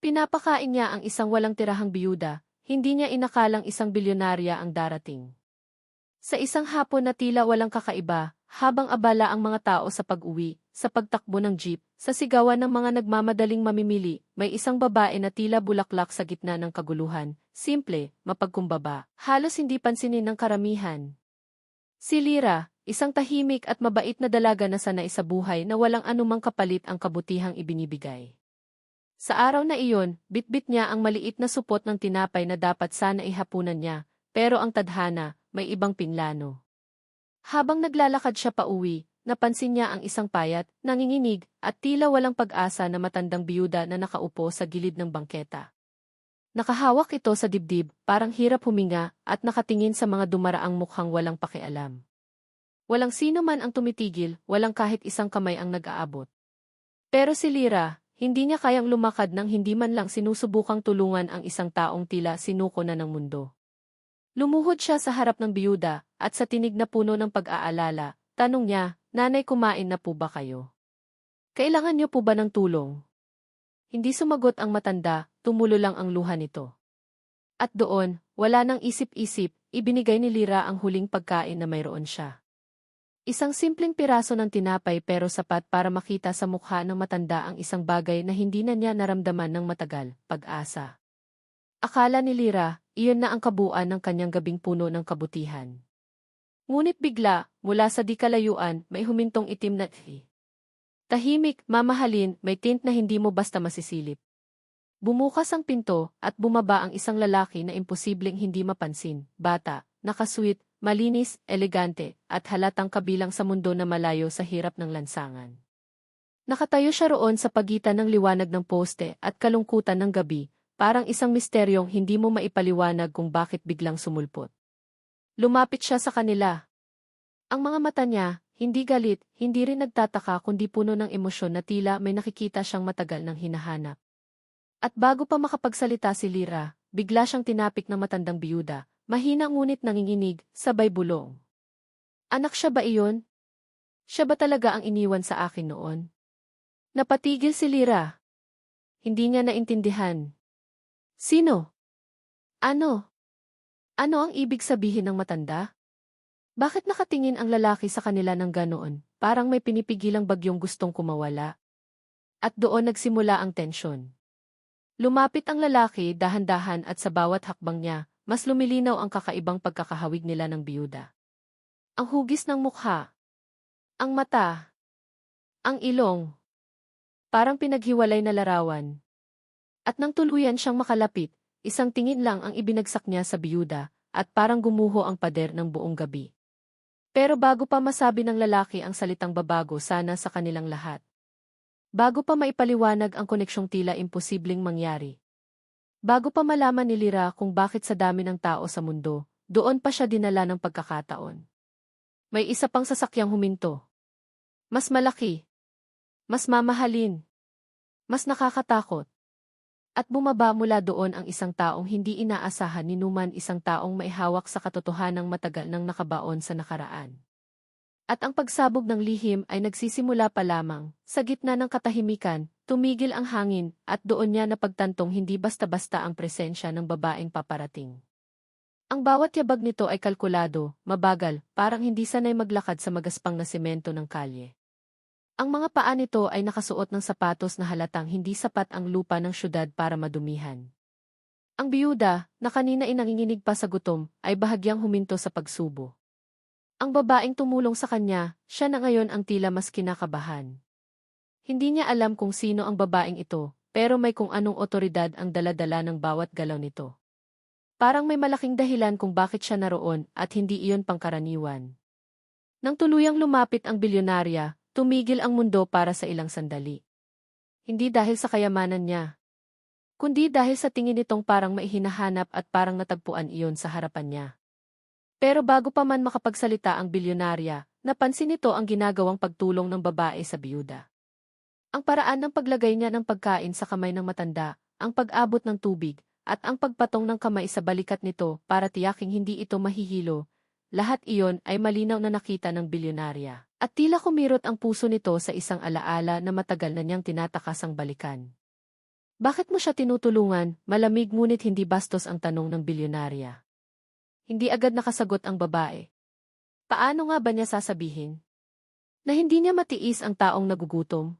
Pinapakain niya ang isang walang tirahang biyuda, hindi niya inakalang isang bilyonarya ang darating. Sa isang hapon na tila walang kakaiba, habang abala ang mga tao sa pag-uwi, sa pagtakbo ng jeep, sa sigawan ng mga nagmamadaling mamimili, may isang babae na tila bulaklak sa gitna ng kaguluhan, simple, mapagkumbaba, halos hindi pansinin ng karamihan. Si Lira, isang tahimik at mabait na dalaga na sanay sa buhay na walang anumang kapalit ang kabutihang ibinibigay. Sa araw na iyon, bitbit niya ang maliit na supot ng tinapay na dapat sana ihapunan niya, pero ang tadhana, may ibang pinlano. Habang naglalakad siya pa uwi, napansin niya ang isang payat, nanginginig, at tila walang pag-asa na matandang biyuda na nakaupo sa gilid ng bangketa. Nakahawak ito sa dibdib, parang hirap huminga, at nakatingin sa mga dumaraang mukhang walang pakialam. Walang sino man ang tumitigil, walang kahit isang kamay ang nag-aabot. Pero si Lira, hindi niya kayang lumakad nang hindi man lang sinusubukang tulungan ang isang taong tila sinuko na ng mundo. Lumuhod siya sa harap ng biyuda, at sa tinig na puno ng pag-aalala, tanong niya, Nanay kumain na po ba kayo? Kailangan niyo po ba ng tulong? Hindi sumagot ang matanda, tumulo lang ang luha nito. At doon, wala nang isip-isip, ibinigay ni Lira ang huling pagkain na mayroon siya. Isang simpleng piraso ng tinapay pero sapat para makita sa mukha ng matanda ang isang bagay na hindi na niya naramdaman ng matagal, pag-asa. Akala ni Lira, iyon na ang kabuuan ng kanyang gabing puno ng kabutihan. Ngunit bigla, mula sa di kalayuan, may humintong itim na thi. Tahimik, mamahalin, may tint na hindi mo basta masisilip. Bumukas ang pinto, at bumaba ang isang lalaki na imposibleng hindi mapansin, bata, nakasweet, malinis, elegante, at halatang kabilang sa mundo na malayo sa hirap ng lansangan. Nakatayo siya roon sa pagitan ng liwanag ng poste at kalungkutan ng gabi, parang isang misteryong hindi mo maipaliwanag kung bakit biglang sumulpot. Lumapit siya sa kanila. Ang mga mata niya, hindi galit, hindi rin nagtataka kundi puno ng emosyon na tila may nakikita siyang matagal ng hinahanap. At bago pa makapagsalita si Lira, bigla siyang tinapik ng matandang biyuda, mahina ngunit nanginginig, sabay bulong. Anak siya ba iyon? Siya ba talaga ang iniwan sa akin noon? Napatigil si Lira. Hindi niya naintindihan. Sino? Ano? Ano ang ibig sabihin ng matanda? Bakit nakatingin ang lalaki sa kanila ng ganoon, parang may pinipigilang bagyong gustong kumawala? At doon nagsimula ang tensyon. Lumapit ang lalaki dahan-dahan at sa bawat hakbang niya, mas lumilinaw ang kakaibang pagkakahawig nila ng biyuda. Ang hugis ng mukha. Ang mata. Ang ilong. Parang pinaghiwalay na larawan. At nang tuluyan siyang makalapit, Isang tingin lang ang ibinagsak niya sa biyuda, at parang gumuho ang pader ng buong gabi. Pero bago pa masabi ng lalaki ang salitang babago sana sa kanilang lahat. Bago pa maipaliwanag ang koneksyong tila imposibleng mangyari. Bago pa malaman ni Lira kung bakit sa dami ng tao sa mundo, doon pa siya dinala ng pagkakataon. May isa pang sasakyang huminto. Mas malaki. Mas mamahalin. Mas nakakatakot. At bumaba mula doon ang isang taong hindi inaasahan ni Numan isang taong maihawak sa katotohanang matagal nang nakabaon sa nakaraan. At ang pagsabog ng lihim ay nagsisimula pa lamang, sa gitna ng katahimikan, tumigil ang hangin, at doon niya napagtantong hindi basta-basta ang presensya ng babaeng paparating. Ang bawat yabag nito ay kalkulado, mabagal, parang hindi sanay maglakad sa magaspang na semento ng kalye. Ang mga paa nito ay nakasuot ng sapatos na halatang hindi sapat ang lupa ng syudad para madumihan. Ang biyuda, na kanina inanginginig pa sa gutom, ay bahagyang huminto sa pagsubo. Ang babaeng tumulong sa kanya, siya na ngayon ang tila mas kinakabahan. Hindi niya alam kung sino ang babaeng ito, pero may kung anong otoridad ang daladala ng bawat galaw nito. Parang may malaking dahilan kung bakit siya naroon at hindi iyon pangkaraniwan. Nang tuluyang lumapit ang bilyonarya, Tumigil ang mundo para sa ilang sandali. Hindi dahil sa kayamanan niya, kundi dahil sa tingin nitong parang maihinahanap at parang natagpuan iyon sa harapan niya. Pero bago pa man makapagsalita ang bilyonarya, napansin nito ang ginagawang pagtulong ng babae sa biyuda. Ang paraan ng paglagay niya ng pagkain sa kamay ng matanda, ang pag-abot ng tubig, at ang pagpatong ng kamay sa balikat nito para tiyaking hindi ito mahihilo, lahat iyon ay malinaw na nakita ng bilyonarya. At tila kumirot ang puso nito sa isang alaala na matagal na niyang tinatakasang balikan. Bakit mo siya tinutulungan? Malamig ngunit hindi bastos ang tanong ng bilyonarya. Hindi agad nakasagot ang babae. Paano nga ba niya sasabihin? Na hindi niya matiis ang taong nagugutom.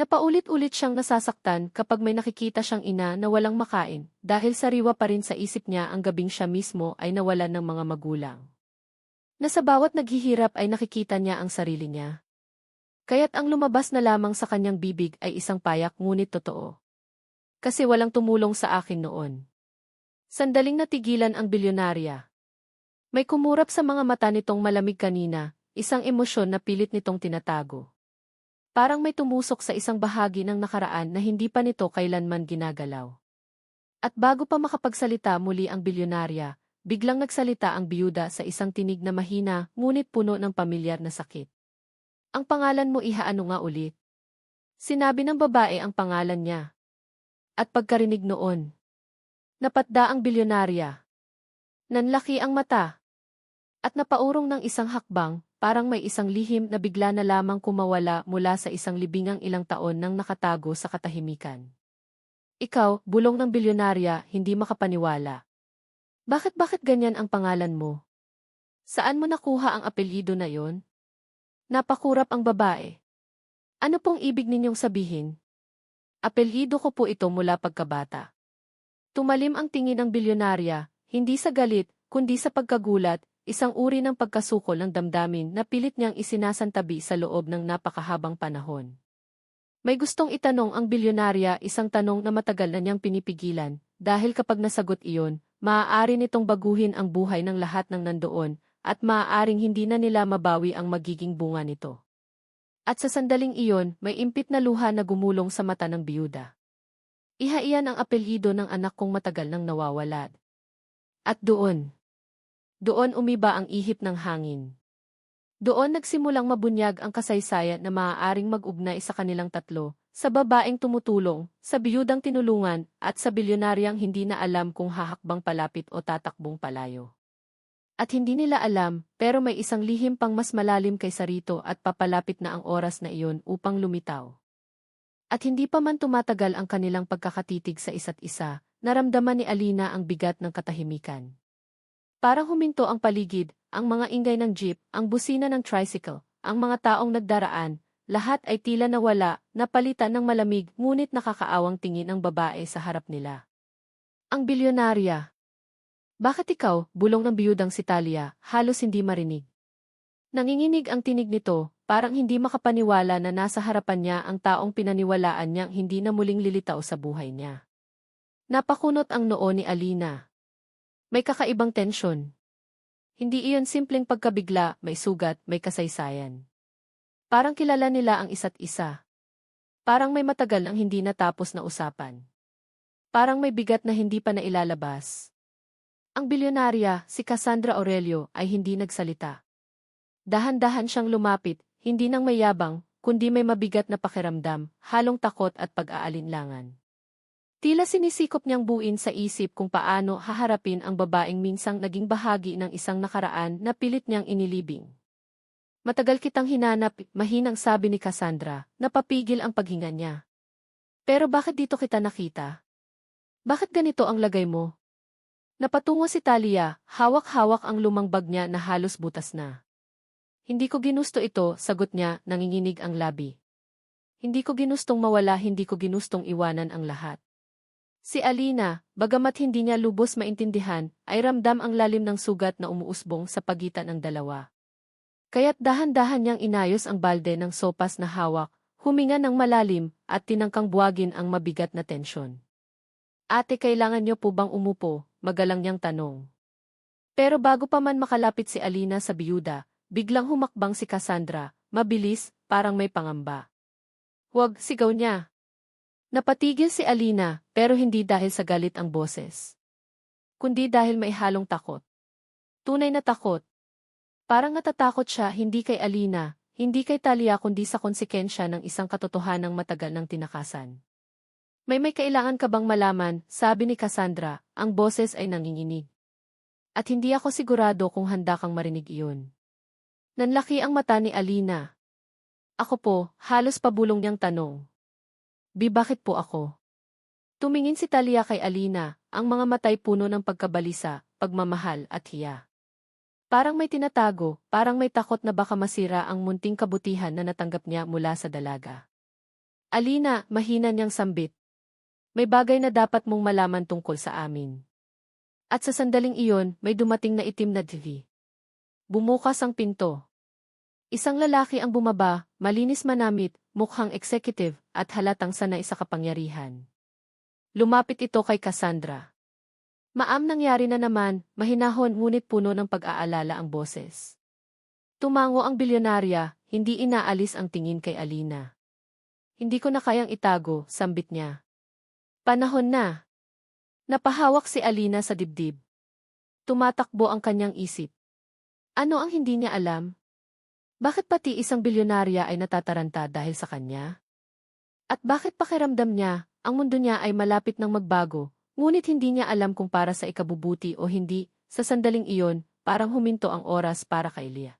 Napaulit-ulit siyang nasasaktan kapag may nakikita siyang ina na walang makain dahil sariwa pa rin sa isip niya ang gabing siya mismo ay nawalan ng mga magulang. Na sa bawat naghihirap ay nakikita niya ang sarili niya. Kaya't ang lumabas na lamang sa kanyang bibig ay isang payak ngunit totoo. Kasi walang tumulong sa akin noon. Sandaling natigilan ang bilyonarya. May kumurap sa mga mata nitong malamig kanina, isang emosyon na pilit nitong tinatago. Parang may tumusok sa isang bahagi ng nakaraan na hindi pa nito kailanman ginagalaw. At bago pa makapagsalita muli ang bilyonarya, biglang nagsalita ang biyuda sa isang tinig na mahina ngunit puno ng pamilyar na sakit. Ang pangalan mo ihaano nga ulit? Sinabi ng babae ang pangalan niya. At pagkarinig noon, napatda ang bilyonarya. Nanlaki ang mata. At napaurong ng isang hakbang, parang may isang lihim na bigla na lamang kumawala mula sa isang libingang ilang taon nang nakatago sa katahimikan. Ikaw, bulong ng bilyonarya, hindi makapaniwala. Bakit-bakit ganyan ang pangalan mo? Saan mo nakuha ang apelyido na yon? Napakurap ang babae. Ano pong ibig ninyong sabihin? Apelyido ko po ito mula pagkabata. Tumalim ang tingin ng bilyonarya, hindi sa galit, kundi sa pagkagulat, isang uri ng pagkasukol ng damdamin na pilit niyang isinasantabi sa loob ng napakahabang panahon. May gustong itanong ang bilyonarya isang tanong na matagal na niyang pinipigilan, dahil kapag nasagot iyon, maaari nitong baguhin ang buhay ng lahat ng nandoon, at maaaring hindi na nila mabawi ang magiging bunga nito. At sa sandaling iyon, may impit na luha na gumulong sa mata ng biyuda. Ihaiyan ang apelyido ng anak kong matagal nang nawawalad. At doon, doon umiba ang ihip ng hangin. Doon nagsimulang mabunyag ang kasaysayan na maaaring mag-ugnay sa kanilang tatlo, sa babaeng tumutulong, sa biyudang tinulungan, at sa bilyonaryang hindi na alam kung hahakbang palapit o tatakbong palayo. At hindi nila alam, pero may isang lihim pang mas malalim kaysa rito at papalapit na ang oras na iyon upang lumitaw. At hindi pa man tumatagal ang kanilang pagkakatitig sa isa't isa, naramdaman ni Alina ang bigat ng katahimikan. Parang huminto ang paligid, ang mga ingay ng jeep, ang busina ng tricycle, ang mga taong nagdaraan, lahat ay tila nawala, napalitan ng malamig ngunit nakakaawang tingin ang babae sa harap nila. Ang bilyonarya. Bakit ikaw, bulong ng biyudang si Talia, halos hindi marinig. Nanginginig ang tinig nito, parang hindi makapaniwala na nasa harapan niya ang taong pinaniwalaan niyang hindi na muling lilitaw sa buhay niya. Napakunot ang noo ni Alina. May kakaibang tensyon. Hindi iyon simpleng pagkabigla, may sugat, may kasaysayan. Parang kilala nila ang isa't isa. Parang may matagal ang hindi natapos na usapan. Parang may bigat na hindi pa nailalabas. Ang bilyonarya, si Cassandra Aurelio, ay hindi nagsalita. Dahan-dahan siyang lumapit, hindi nang mayabang, kundi may mabigat na pakiramdam, halong takot at pag-aalinlangan. Tila sinisikop niyang buin sa isip kung paano haharapin ang babaeng minsang naging bahagi ng isang nakaraan na pilit niyang inilibing. Matagal kitang hinanap, mahinang sabi ni Cassandra, napapigil ang paghinga niya. Pero bakit dito kita nakita? Bakit ganito ang lagay mo? Napatungo si Talia, hawak-hawak ang lumang bag niya na halos butas na. Hindi ko ginusto ito, sagot niya, nanginginig ang labi. Hindi ko ginustong mawala, hindi ko ginustong iwanan ang lahat. Si Alina, bagamat hindi niya lubos maintindihan, ay ramdam ang lalim ng sugat na umuusbong sa pagitan ng dalawa. Kaya't dahan-dahan niyang inayos ang balde ng sopas na hawak, huminga ng malalim, at tinangkang buwagin ang mabigat na tensyon. Ate kailangan niyo po bang umupo, magalang niyang tanong. Pero bago pa man makalapit si Alina sa biyuda, biglang humakbang si Cassandra, mabilis, parang may pangamba. Huwag, sigaw niya. Napatigil si Alina, pero hindi dahil sa galit ang boses. Kundi dahil may halong takot. Tunay na takot. Parang natatakot siya hindi kay Alina, hindi kay Talia kundi sa konsekensya ng isang katotohanang matagal ng tinakasan. May may kailangan ka bang malaman, sabi ni Cassandra, ang boses ay nanginginig. At hindi ako sigurado kung handa kang marinig iyon. Nanlaki ang mata ni Alina. Ako po, halos pabulong niyang tanong. Bi bakit po ako? Tumingin si Talia kay Alina, ang mga matay puno ng pagkabalisa, pagmamahal at hiya. Parang may tinatago, parang may takot na baka masira ang munting kabutihan na natanggap niya mula sa dalaga. Alina, mahina niyang sambit. May bagay na dapat mong malaman tungkol sa amin. At sa sandaling iyon, may dumating na itim na TV. Bumukas ang pinto. Isang lalaki ang bumaba, malinis manamit, mukhang executive, at halatang sanay sa kapangyarihan. Lumapit ito kay Cassandra. Maam nangyari na naman, mahinahon ngunit puno ng pag-aalala ang boses. Tumango ang bilyonarya, hindi inaalis ang tingin kay Alina. Hindi ko na kayang itago, sambit niya. Panahon na. Napahawak si Alina sa dibdib. Tumatakbo ang kanyang isip. Ano ang hindi niya alam? Bakit pati isang bilyonarya ay natataranta dahil sa kanya? At bakit pakiramdam niya, ang mundo niya ay malapit ng magbago, Ngunit hindi niya alam kung para sa ikabubuti o hindi, sa sandaling iyon, parang huminto ang oras para kay Leah.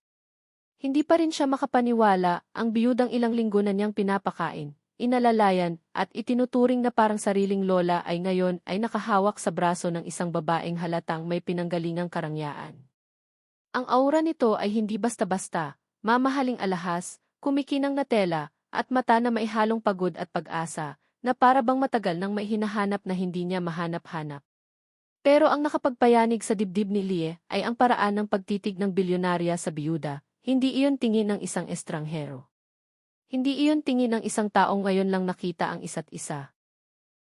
Hindi pa rin siya makapaniwala, ang biyudang ilang linggo na niyang pinapakain, inalalayan, at itinuturing na parang sariling lola ay ngayon ay nakahawak sa braso ng isang babaeng halatang may pinanggalingang karangyaan. Ang aura nito ay hindi basta-basta, mamahaling alahas, kumikinang na tela, at mata na maihalong pagod at pag-asa, na para bang matagal nang may hinahanap na hindi niya mahanap-hanap. Pero ang nakapagpayanig sa dibdib ni Lie ay ang paraan ng pagtitig ng bilyonarya sa biyuda, hindi iyon tingin ng isang estranghero. Hindi iyon tingin ng isang taong ngayon lang nakita ang isa't isa.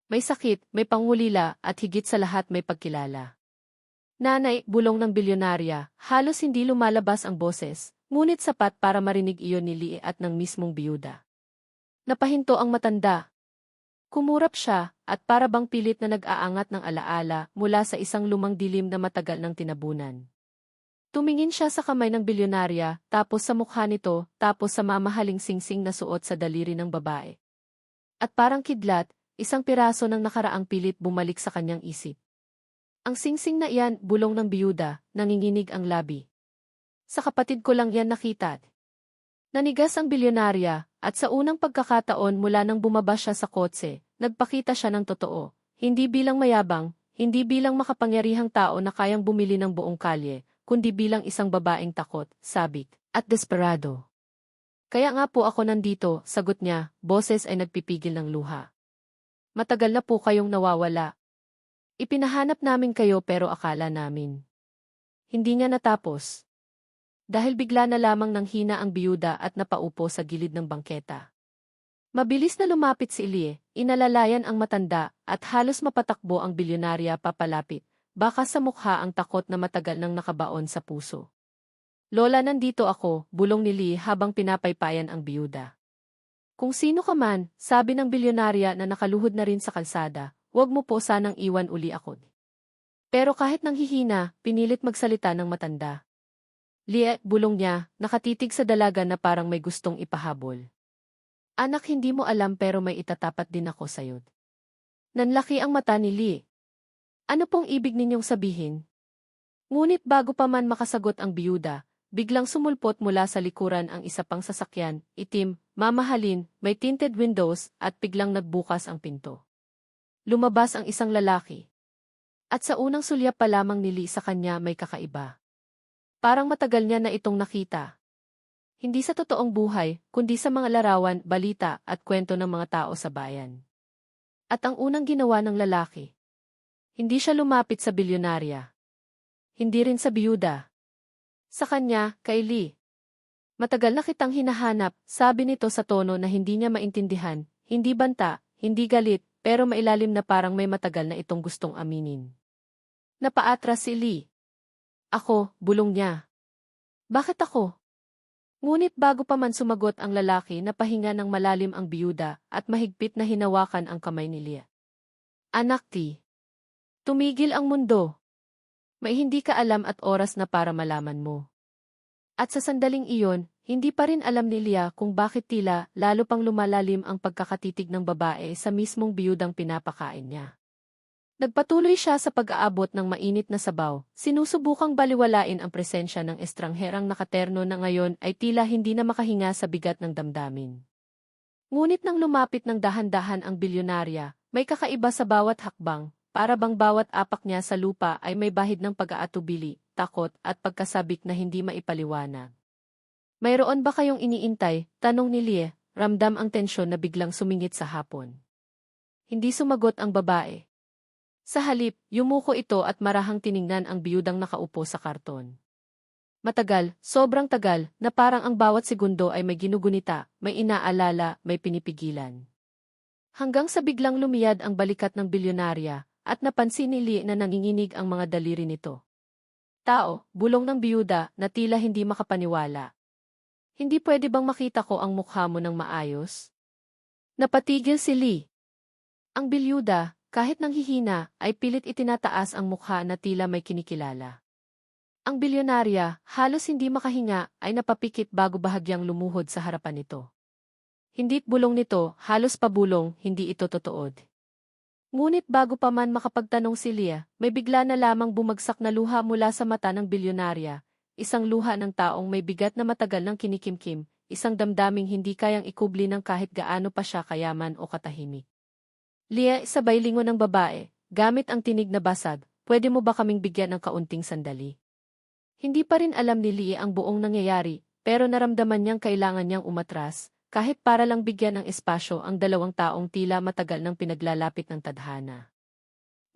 May sakit, may pangulila, at higit sa lahat may pagkilala. Nanay, bulong ng bilyonarya, halos hindi lumalabas ang boses, ngunit sapat para marinig iyon ni Lie at ng mismong biyuda. Napahinto ang matanda, Kumurap siya, at para pilit na nag-aangat ng alaala mula sa isang lumang dilim na matagal ng tinabunan. Tumingin siya sa kamay ng bilyonarya, tapos sa mukha nito, tapos sa mamahaling singsing na suot sa daliri ng babae. At parang kidlat, isang piraso ng nakaraang pilit bumalik sa kanyang isip. Ang singsing na iyan, bulong ng biyuda, nanginginig ang labi. Sa kapatid ko lang yan nakita. Nanigas ang bilyonarya, at sa unang pagkakataon mula nang bumaba siya sa kotse, nagpakita siya ng totoo. Hindi bilang mayabang, hindi bilang makapangyarihang tao na kayang bumili ng buong kalye, kundi bilang isang babaeng takot, sabik, at desperado. Kaya nga po ako nandito, sagot niya, boses ay nagpipigil ng luha. Matagal na po kayong nawawala. Ipinahanap namin kayo pero akala namin. Hindi nga natapos. Dahil bigla na lamang nang hina ang biyuda at napaupo sa gilid ng bangketa. Mabilis na lumapit si Ilie, inalalayan ang matanda, at halos mapatakbo ang bilyonarya papalapit, baka sa mukha ang takot na matagal nang nakabaon sa puso. Lola nandito ako, bulong ni Lee habang pinapaypayan ang biyuda. Kung sino ka man, sabi ng bilyonarya na nakaluhod na rin sa kalsada, huwag mo po sanang iwan uli ako. Pero kahit nang hihina, pinilit magsalita ng matanda. Lie, bulong niya, nakatitig sa dalaga na parang may gustong ipahabol. Anak hindi mo alam pero may itatapat din ako sa'yo. Nanlaki ang mata ni Lee. Ano pong ibig ninyong sabihin? Ngunit bago pa man makasagot ang biyuda, biglang sumulpot mula sa likuran ang isa pang sasakyan, itim, mamahalin, may tinted windows, at biglang nagbukas ang pinto. Lumabas ang isang lalaki. At sa unang sulyap pa lamang ni Lee sa kanya may kakaiba. Parang matagal niya na itong nakita. Hindi sa totoong buhay, kundi sa mga larawan, balita at kwento ng mga tao sa bayan. At ang unang ginawa ng lalaki. Hindi siya lumapit sa bilyonarya. Hindi rin sa biyuda. Sa kanya, kay Lee. Matagal na kitang hinahanap, sabi nito sa tono na hindi niya maintindihan, hindi banta, hindi galit, pero mailalim na parang may matagal na itong gustong aminin. Napaatras si Lee. Ako, bulong niya. Bakit ako? Ngunit bago pa man sumagot ang lalaki na pahinga ng malalim ang biyuda at mahigpit na hinawakan ang kamay ni Leah. Anak ti. Tumigil ang mundo. May hindi ka alam at oras na para malaman mo. At sa sandaling iyon, hindi pa rin alam ni Leah kung bakit tila lalo pang lumalalim ang pagkakatitig ng babae sa mismong biyudang pinapakain niya. Nagpatuloy siya sa pag-aabot ng mainit na sabaw, sinusubukang baliwalain ang presensya ng estrangherang nakaterno na ngayon ay tila hindi na makahinga sa bigat ng damdamin. Ngunit nang lumapit ng dahan-dahan ang bilyonarya, May kakaiba sa bawat hakbang, para bang bawat apak niya sa lupa ay may bahid ng pag-aatubili, takot at pagkasabik na hindi maipaliwanag. Mayroon ba kayong iniintay? Tanong ni Lie, ramdam ang tensyon na biglang sumingit sa hapon. Hindi sumagot ang babae. Sa halip, yumuko ito at marahang tiningnan ang biyudang nakaupo sa karton. Matagal, sobrang tagal, na parang ang bawat segundo ay may ginugunita, may inaalala, may pinipigilan. Hanggang sa biglang lumiyad ang balikat ng bilyonarya, at napansin ni Lee na nanginginig ang mga daliri nito. Tao, bulong ng biyuda na tila hindi makapaniwala. Hindi pwede bang makita ko ang mukha mo ng maayos? Napatigil si Lee. Ang bilyuda, kahit nanghihina, ay pilit itinataas ang mukha na tila may kinikilala. Ang bilyonarya, halos hindi makahinga, ay napapikit bago bahagyang lumuhod sa harapan nito. Hindi bulong nito, halos pabulong, hindi ito totood. Ngunit bago pa man makapagtanong si Leah, may bigla na lamang bumagsak na luha mula sa mata ng bilyonarya, isang luha ng taong may bigat na matagal ng kinikimkim, isang damdaming hindi kayang ikubli ng kahit gaano pa siya kayaman o katahimik. Leah, sabay lingo ng babae, gamit ang tinig na basag, pwede mo ba kaming bigyan ng kaunting sandali? Hindi pa rin alam ni Lee ang buong nangyayari, pero naramdaman niyang kailangan niyang umatras, kahit para lang bigyan ng espasyo ang dalawang taong tila matagal ng pinaglalapit ng tadhana.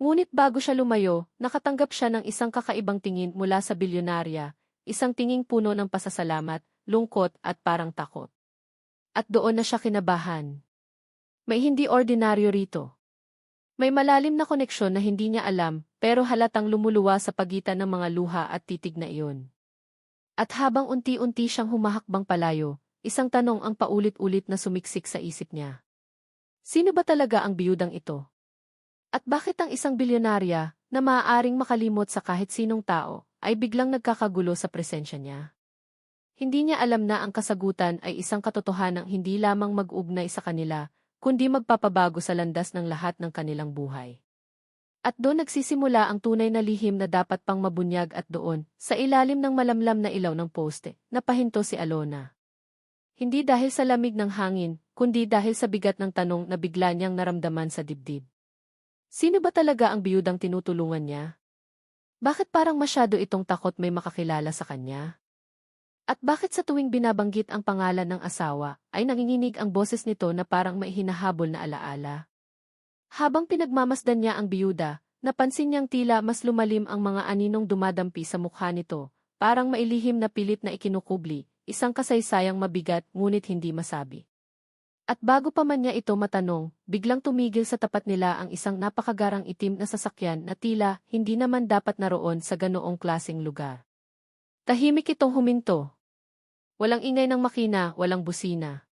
Ngunit bago siya lumayo, nakatanggap siya ng isang kakaibang tingin mula sa bilyonarya, isang tinging puno ng pasasalamat, lungkot at parang takot. At doon na siya kinabahan. May hindi ordinaryo rito. May malalim na koneksyon na hindi niya alam, pero halatang lumuluwa sa pagitan ng mga luha at titig na iyon. At habang unti-unti siyang humahakbang palayo, isang tanong ang paulit-ulit na sumiksik sa isip niya. Sino ba talaga ang biyudang ito? At bakit ang isang bilyonarya, na maaaring makalimot sa kahit sinong tao, ay biglang nagkakagulo sa presensya niya? Hindi niya alam na ang kasagutan ay isang katotohanang hindi lamang mag-ugnay sa kanila, kundi magpapabago sa landas ng lahat ng kanilang buhay. At doon nagsisimula ang tunay na lihim na dapat pang mabunyag at doon, sa ilalim ng malamlam na ilaw ng poste, napahinto si Alona. Hindi dahil sa lamig ng hangin, kundi dahil sa bigat ng tanong na bigla niyang naramdaman sa dibdib. Sino ba talaga ang biyudang tinutulungan niya? Bakit parang masyado itong takot may makakilala sa kanya? At bakit sa tuwing binabanggit ang pangalan ng asawa, ay nanginginig ang boses nito na parang may hinahabol na alaala? Habang pinagmamasdan niya ang biyuda, napansin niyang tila mas lumalim ang mga aninong dumadampi sa mukha nito, parang mailihim na pilit na ikinukubli, isang kasaysayang mabigat ngunit hindi masabi. At bago pa man niya ito matanong, biglang tumigil sa tapat nila ang isang napakagarang itim na sasakyan na tila hindi naman dapat naroon sa ganoong klasing lugar. Tahimik itong huminto. Walang ingay ng makina, walang busina.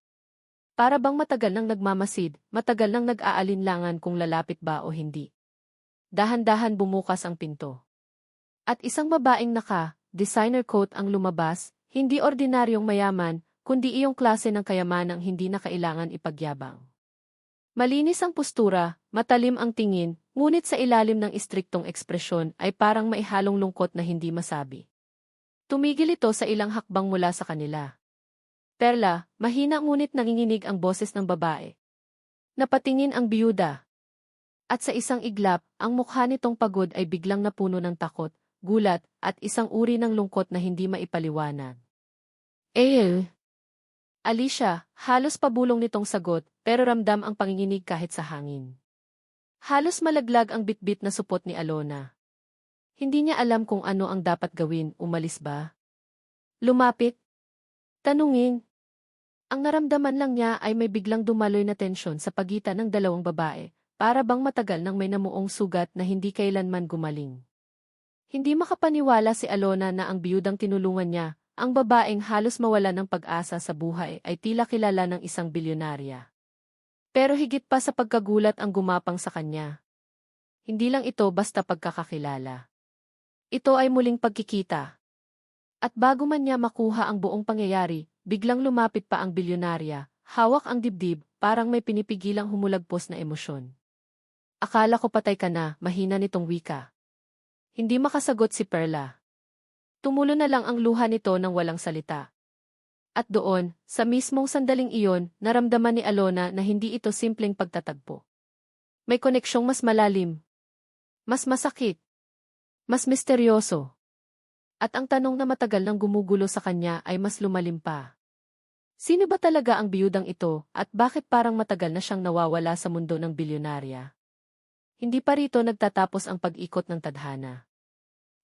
Para bang matagal nang nagmamasid, matagal nang nag-aalinlangan kung lalapit ba o hindi. Dahan-dahan bumukas ang pinto. At isang babaeng naka, designer coat ang lumabas, hindi ordinaryong mayaman, kundi iyong klase ng kayamanang hindi na kailangan ipagyabang. Malinis ang postura, matalim ang tingin, ngunit sa ilalim ng istriktong ekspresyon ay parang maihalong lungkot na hindi masabi. Tumigil ito sa ilang hakbang mula sa kanila. Perla, mahina ngunit nanginginig ang boses ng babae. Napatingin ang biyuda. At sa isang iglap, ang mukha nitong pagod ay biglang napuno ng takot, gulat, at isang uri ng lungkot na hindi maipaliwanag. Eh, Alicia, halos pabulong nitong sagot, pero ramdam ang panginginig kahit sa hangin. Halos malaglag ang bitbit na supot ni Alona. Hindi niya alam kung ano ang dapat gawin, umalis ba? Lumapit? Tanungin. Ang naramdaman lang niya ay may biglang dumaloy na tensyon sa pagitan ng dalawang babae, para bang matagal nang may namuong sugat na hindi kailanman gumaling. Hindi makapaniwala si Alona na ang biyudang tinulungan niya, ang babaeng halos mawala ng pag-asa sa buhay ay tila kilala ng isang bilyonarya. Pero higit pa sa pagkagulat ang gumapang sa kanya. Hindi lang ito basta pagkakakilala. Ito ay muling pagkikita. At bago man niya makuha ang buong pangyayari, biglang lumapit pa ang bilyonarya, hawak ang dibdib, parang may pinipigilang humulagpos na emosyon. Akala ko patay ka na, mahina nitong wika. Hindi makasagot si Perla. Tumulo na lang ang luha nito ng walang salita. At doon, sa mismong sandaling iyon, naramdaman ni Alona na hindi ito simpleng pagtatagpo. May koneksyong mas malalim. Mas masakit. Mas misteryoso. At ang tanong na matagal nang gumugulo sa kanya ay mas lumalim pa. Sino ba talaga ang biyudang ito at bakit parang matagal na siyang nawawala sa mundo ng bilyonarya? Hindi pa rito nagtatapos ang pag-ikot ng tadhana.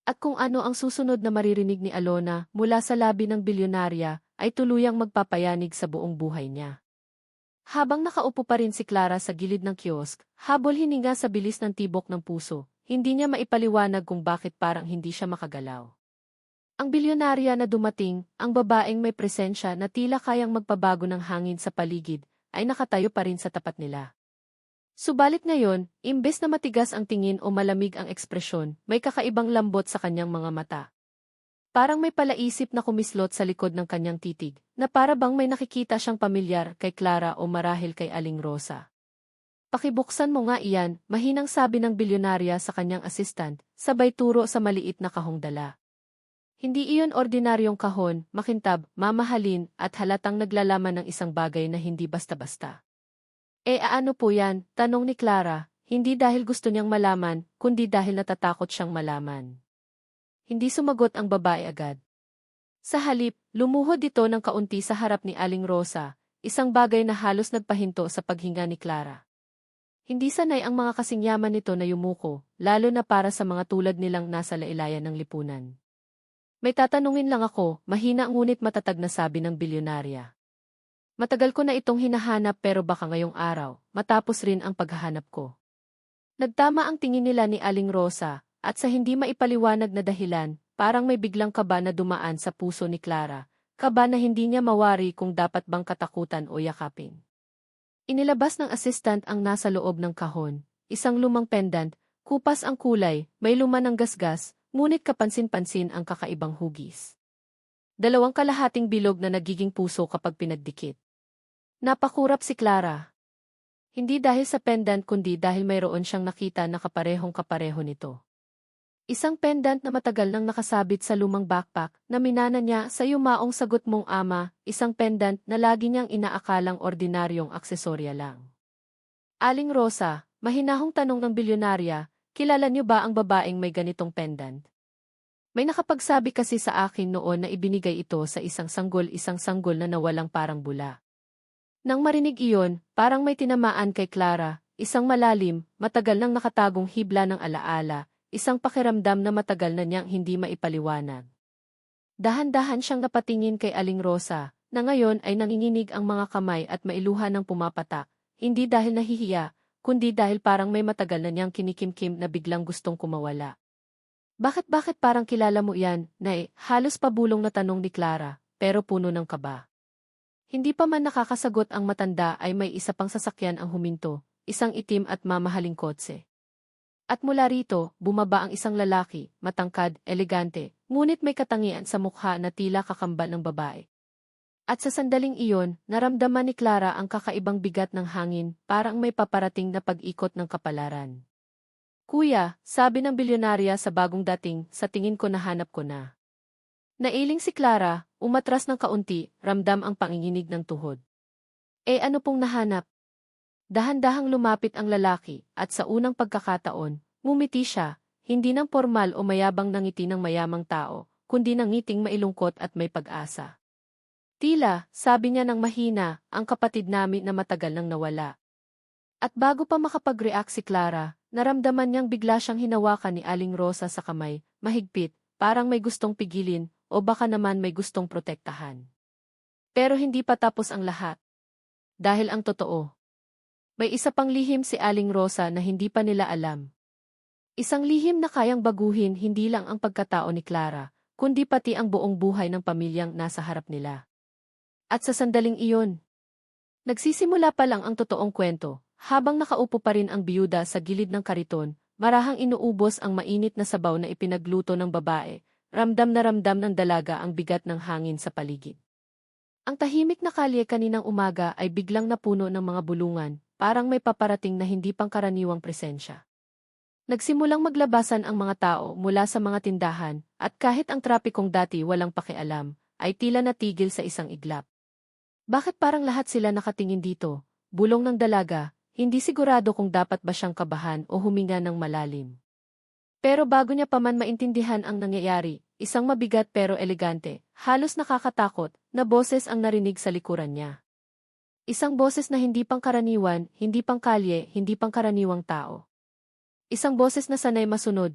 At kung ano ang susunod na maririnig ni Alona mula sa labi ng bilyonarya ay tuluyang magpapayanig sa buong buhay niya. Habang nakaupo pa rin si Clara sa gilid ng kiosk, habol hininga sa bilis ng tibok ng puso, hindi niya maipaliwanag kung bakit parang hindi siya makagalaw. Ang bilyonarya na dumating, ang babaeng may presensya na tila kayang magpabago ng hangin sa paligid, ay nakatayo pa rin sa tapat nila. Subalit ngayon, imbes na matigas ang tingin o malamig ang ekspresyon, may kakaibang lambot sa kanyang mga mata. Parang may palaisip na kumislot sa likod ng kanyang titig, na para bang may nakikita siyang pamilyar kay Clara o marahil kay Aling Rosa. Pakibuksan mo nga iyan, mahinang sabi ng bilyonarya sa kanyang assistant, sabay turo sa maliit na kahong dala. Hindi iyon ordinaryong kahon, makintab, mamahalin, at halatang naglalaman ng isang bagay na hindi basta-basta. Eh aano po yan, tanong ni Clara, hindi dahil gusto niyang malaman, kundi dahil natatakot siyang malaman. Hindi sumagot ang babae agad. Sa halip, lumuhod ito ng kaunti sa harap ni Aling Rosa, isang bagay na halos nagpahinto sa paghinga ni Clara. Hindi sanay ang mga kasingyaman nito na yumuko, lalo na para sa mga tulad nilang nasa lailayan ng lipunan. May tatanungin lang ako, mahina ngunit matatag na sabi ng bilyonarya. Matagal ko na itong hinahanap pero baka ngayong araw, matapos rin ang paghahanap ko. Nagtama ang tingin nila ni Aling Rosa, at sa hindi maipaliwanag na dahilan, parang may biglang kaba na dumaan sa puso ni Clara, kaba na hindi niya mawari kung dapat bang katakutan o yakapin. Inilabas ng assistant ang nasa loob ng kahon, isang lumang pendant, kupas ang kulay, may luma ng gasgas, ngunit kapansin-pansin ang kakaibang hugis. Dalawang kalahating bilog na nagiging puso kapag pinagdikit. Napakurap si Clara. Hindi dahil sa pendant kundi dahil mayroon siyang nakita na kaparehong kapareho nito. Isang pendant na matagal nang nakasabit sa lumang backpack na minana niya sa yumaong sagot mong ama, isang pendant na lagi niyang inaakalang ordinaryong aksesorya lang. Aling Rosa, mahinahong tanong ng bilyonarya, kilala niyo ba ang babaeng may ganitong pendant? May nakapagsabi kasi sa akin noon na ibinigay ito sa isang sanggol isang sanggol na nawalang parang bula. Nang marinig iyon, parang may tinamaan kay Clara, isang malalim, matagal nang nakatagong hibla ng alaala, isang pakiramdam na matagal na niyang hindi maipaliwanag. Dahan-dahan siyang napatingin kay Aling Rosa, na ngayon ay nanginginig ang mga kamay at mailuha ng pumapatak, hindi dahil nahihiya, kundi dahil parang may matagal na niyang kinikimkim na biglang gustong kumawala. Bakit-bakit parang kilala mo yan, Nay? Halos pabulong na tanong ni Clara, pero puno ng kaba. Hindi pa man nakakasagot ang matanda ay may isa pang sasakyan ang huminto, isang itim at mamahaling kotse. At mula rito, bumaba ang isang lalaki, matangkad, elegante, ngunit may katangian sa mukha na tila kakambal ng babae. At sa sandaling iyon, naramdaman ni Clara ang kakaibang bigat ng hangin, parang may paparating na pag-ikot ng kapalaran. Kuya, sabi ng bilyonarya sa bagong dating, sa tingin ko nahanap ko na. Nailing si Clara, umatras ng kaunti, ramdam ang panginginig ng tuhod. Eh ano pong nahanap? Dahan-dahang lumapit ang lalaki, at sa unang pagkakataon, mumiti siya, hindi ng formal o mayabang nangiti ng mayamang tao, kundi ng ngiting mailungkot at may pag-asa. Tila, sabi niya ng mahina, ang kapatid namin na matagal nang nawala. At bago pa makapag-react si Clara, naramdaman niyang bigla siyang hinawakan ni Aling Rosa sa kamay, mahigpit, parang may gustong pigilin, o baka naman may gustong protektahan. Pero hindi pa tapos ang lahat. Dahil ang totoo. May isa pang lihim si Aling Rosa na hindi pa nila alam. Isang lihim na kayang baguhin hindi lang ang pagkatao ni Clara, kundi pati ang buong buhay ng pamilyang nasa harap nila. At sa sandaling iyon, nagsisimula pa lang ang totoong kwento, habang nakaupo pa rin ang biyuda sa gilid ng kariton, marahang inuubos ang mainit na sabaw na ipinagluto ng babae, Ramdam na ramdam ng dalaga ang bigat ng hangin sa paligid. Ang tahimik na kalye kaninang umaga ay biglang napuno ng mga bulungan, parang may paparating na hindi pangkaraniwang presensya. Nagsimulang maglabasan ang mga tao mula sa mga tindahan, at kahit ang trapikong dati walang pakialam, ay tila natigil sa isang iglap. Bakit parang lahat sila nakatingin dito? Bulong ng dalaga, hindi sigurado kung dapat ba siyang kabahan o huminga ng malalim. Pero bago niya pa man maintindihan ang nangyayari, isang mabigat pero elegante, halos nakakatakot, na boses ang narinig sa likuran niya. Isang boses na hindi pangkaraniwan, hindi pangkalye, hindi pangkaraniwang tao. Isang boses na sanay masunod.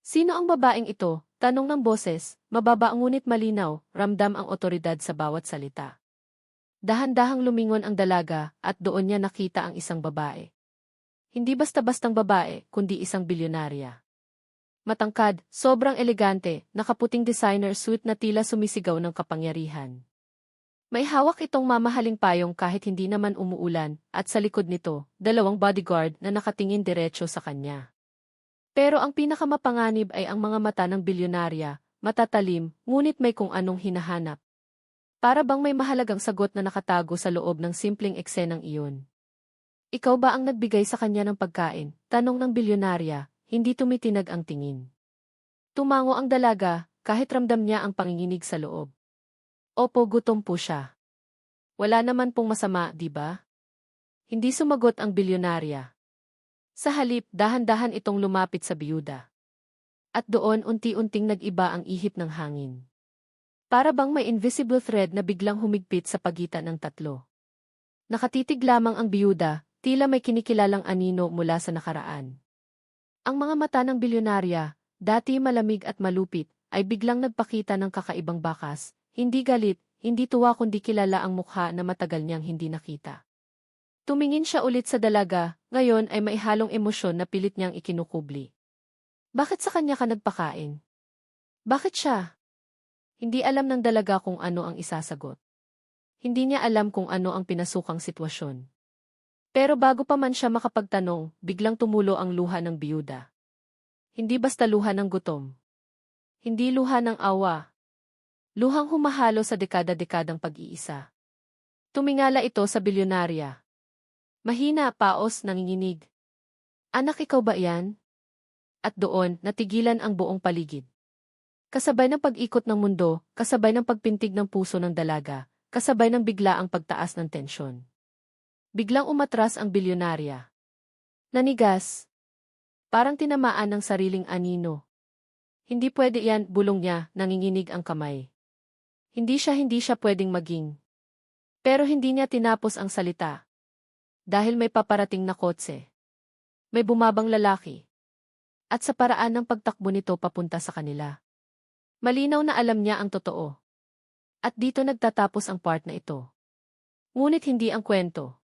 Sino ang babaeng ito? Tanong ng boses, mababa ngunit malinaw, ramdam ang otoridad sa bawat salita. Dahan-dahang lumingon ang dalaga at doon niya nakita ang isang babae. Hindi basta-bastang babae, kundi isang bilyonarya. Matangkad, sobrang elegante, nakaputing designer suit na tila sumisigaw ng kapangyarihan. May hawak itong mamahaling payong kahit hindi naman umuulan, at sa likod nito, dalawang bodyguard na nakatingin diretsyo sa kanya. Pero ang pinakamapanganib ay ang mga mata ng bilyonarya, matatalim, ngunit may kung anong hinahanap. Para bang may mahalagang sagot na nakatago sa loob ng simpleng eksenang iyon. Ikaw ba ang nagbigay sa kanya ng pagkain? Tanong ng bilyonarya, hindi tumitinag ang tingin. Tumango ang dalaga, kahit ramdam niya ang panginginig sa loob. Opo, gutom po siya. Wala naman pong masama, di ba? Hindi sumagot ang bilyonarya. Sa halip, dahan-dahan itong lumapit sa biyuda. At doon unti-unting nag-iba ang ihip ng hangin. Para bang may invisible thread na biglang humigpit sa pagitan ng tatlo. Nakatitig lamang ang biyuda, tila may kinikilalang anino mula sa nakaraan. Ang mga mata ng bilyonarya, dati malamig at malupit, ay biglang nagpakita ng kakaibang bakas, hindi galit, hindi tuwa kundi kilala ang mukha na matagal niyang hindi nakita. Tumingin siya ulit sa dalaga, ngayon ay may halong emosyon na pilit niyang ikinukubli. Bakit sa kanya ka nagpakain? Bakit siya? Hindi alam ng dalaga kung ano ang isasagot. Hindi niya alam kung ano ang pinasukang sitwasyon. Pero bago pa man siya makapagtanong, biglang tumulo ang luha ng biyuda. Hindi basta luha ng gutom. Hindi luha ng awa. Luhang humahalo sa dekada-dekadang pag-iisa. Tumingala ito sa bilyonarya. Mahina, paos, nanginginig. Anak ikaw ba yan? At doon, natigilan ang buong paligid. Kasabay ng pag-ikot ng mundo, kasabay ng pagpintig ng puso ng dalaga, kasabay ng bigla ang pagtaas ng tensyon. Biglang umatras ang bilyonarya. Nanigas. Parang tinamaan ng sariling anino. Hindi pwede yan, bulong niya, nanginginig ang kamay. Hindi siya hindi siya pwedeng maging. Pero hindi niya tinapos ang salita. Dahil may paparating na kotse. May bumabang lalaki. At sa paraan ng pagtakbo nito papunta sa kanila. Malinaw na alam niya ang totoo. At dito nagtatapos ang part na ito. Ngunit hindi ang kwento.